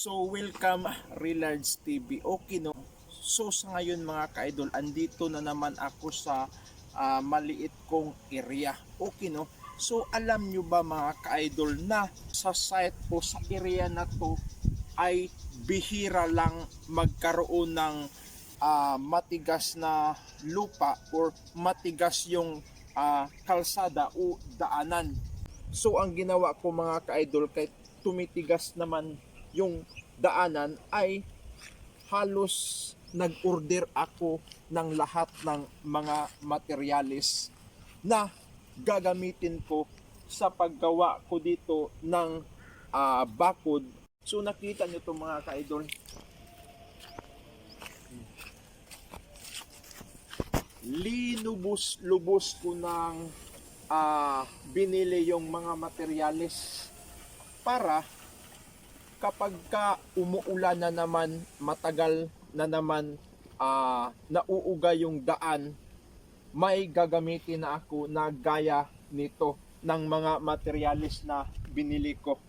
So welcome Relards TV. Okay no. So sa ngayon mga ka-idol, andito na naman ako sa ah, maliit kong area. Okay no. So alam nyo ba mga ka-idol na sa site o sa area na to ay bihira lang magkaroon ng ah, matigas na lupa or matigas yung ah, kalsada o daanan. So ang ginawa ko mga ka-idol kahit tumitigas naman yung daanan ay halos nag-order ako ng lahat ng mga materyales na gagamitin ko sa paggawa ko dito ng ah, bakod. So nakita nyo to mga ka-idol. Linubos-lubos ko ng ah, binili yung mga materyales para kapag ka umuulan na naman, matagal na naman ah, nauuga yung daan, may gagamitin na ako na gaya nito ng mga materialis na binili ko.